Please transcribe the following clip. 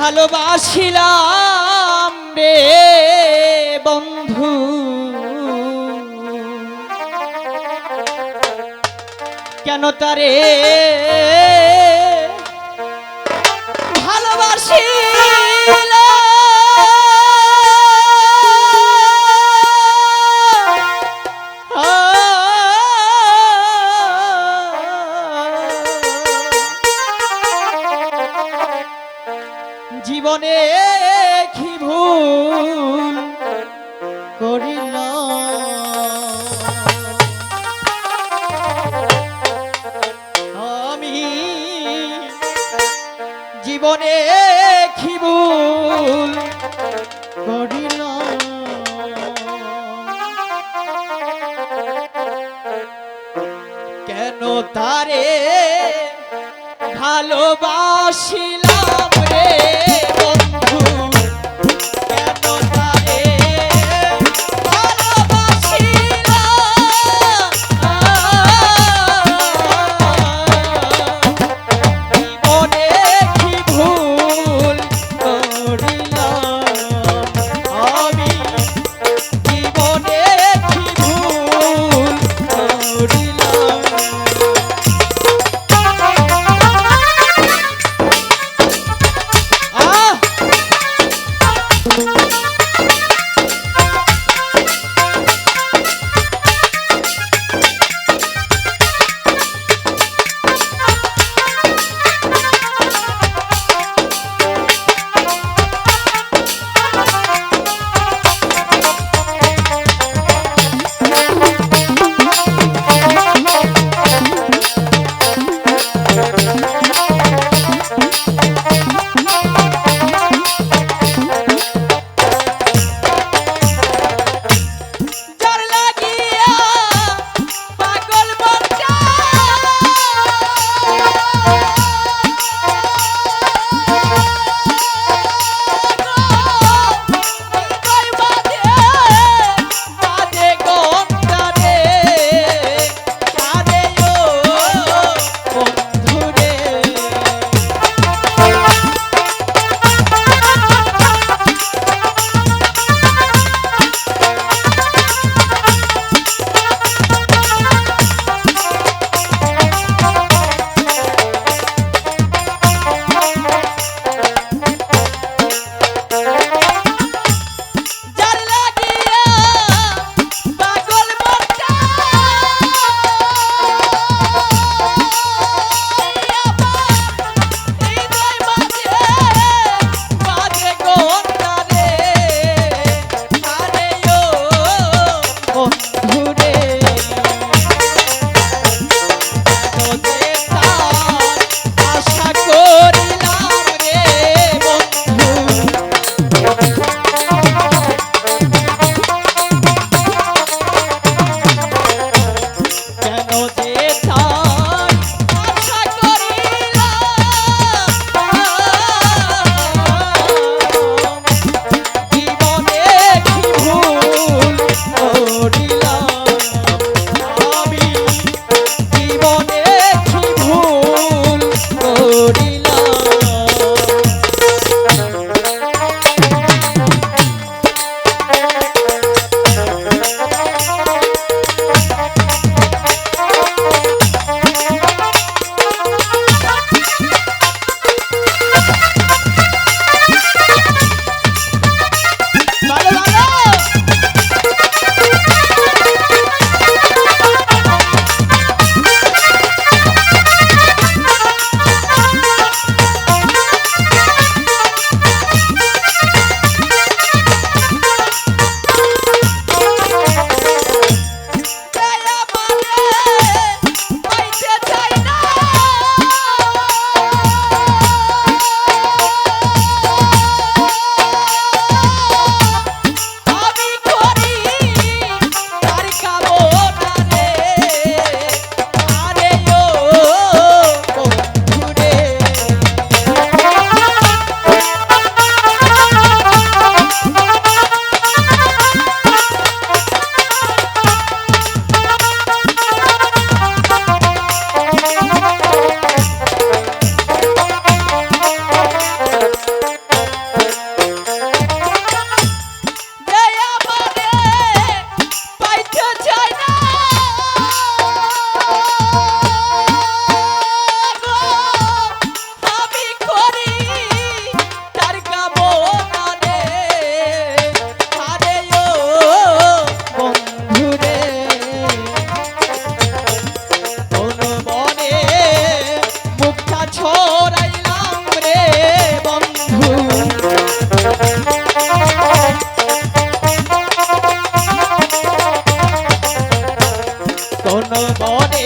ভালোবাসিলাম বে বন্ধু। কেন তারে ভালোবাসিলাম করিল। আমি জীবনে ভুল করিল। কেন তারে ভালোবাসিলাম রে কোন মনে